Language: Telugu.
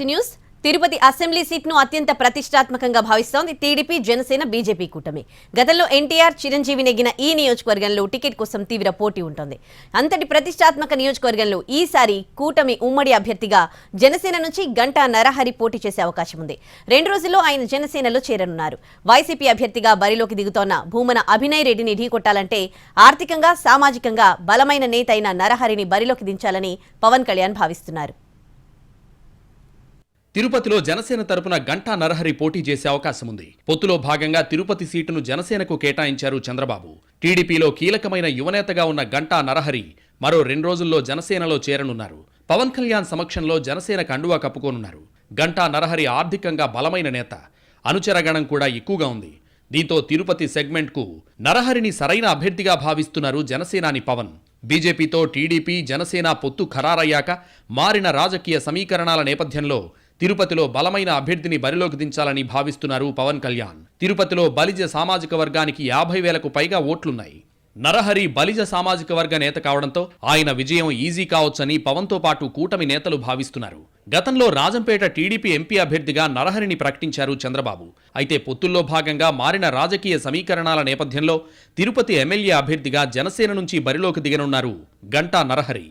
Back to news. Tirupati assembly సీట్ను అత్యంత ప్రతిష్టాత్మకంగా భావిస్తోంది టీడీపీ జనసేన బీజేపీ కూటమి. గతంలో ఎన్టీఆర్ చిరంజీవి నెగ్గిన ఈ నియోజకవర్గంలో టికెట్ కోసం తీవ్ర పోటీ ఉంటుంది. అంతటి ప్రతిష్టాత్మక నియోజకవర్గంలో ఈసారి కూటమి ఉమ్మడి అభ్యర్థిగా జనసేన నుంచి గంటా నరహరి పోటీ చేసే అవకాశం ఉంది. రెండు రోజుల్లో ఆయన జనసేనలో చేరనున్నారు. వైసీపీ అభ్యర్థిగా బరిలోకి దిగుతోన్న భూమన అభినయ్ రెడ్డిని ఢీకొట్టాలంటే ఆర్థికంగా సామాజికంగా బలమైన నేత అయిన నరహరిని బరిలోకి దించాలని పవన్ కళ్యాణ్ భావిస్తున్నారు. తిరుపతిలో జనసేన తరపున గంటా నరహరి పోటీ చేసే అవకాశం ఉంది పొత్తులో భాగంగా తిరుపతి సీటును జనసేనకు కేటాయించారు చంద్రబాబు. టీడీపీలో కీలకమైన యువనేతగా ఉన్న గంటా నరహరి మరో రెండు రోజుల్లో జనసేనలో చేరనున్నారు. పవన్ కళ్యాణ్ సమక్షంలో జనసేన కండువా కప్పుకోనున్నారు. గంటా నరహరి ఆర్థికంగా బలమైన నేత. అనుచరగణం కూడా ఎక్కువగా ఉంది. దీంతో తిరుపతి సెగ్మెంట్కు నరహరిని సరైన అభ్యర్థిగా భావిస్తున్నారు జనసేనాని పవన్. బీజేపీతో టీడీపీ జనసేన పొత్తు ఖరారయ్యాక మారిన రాజకీయ సమీకరణాల నేపథ్యంలో తిరుపతిలో బలమైన అభ్యర్థిని బరిలోకి దించాలని భావిస్తున్నారు పవన్ కళ్యాణ్. తిరుపతిలో బలిజ సామాజిక వర్గానికి యాభై వేలకు పైగా ఓట్లున్నాయి. నరహరి బలిజ సామాజిక వర్గ నేత కావడంతో ఆయన విజయం ఈజీ కావచ్చని పవన్తో పాటు కూటమి నేతలు భావిస్తున్నారు. గతంలో రాజంపేట టీడీపీ ఎంపీ అభ్యర్థిగా నరహరిని ప్రకటించారు చంద్రబాబు. అయితే పొత్తుల్లో భాగంగా మారిన రాజకీయ సమీకరణాల నేపథ్యంలో తిరుపతి ఎమ్మెల్యే అభ్యర్థిగా జనసేన నుంచి బరిలోకి దిగనున్నారు గంటా నరహరి.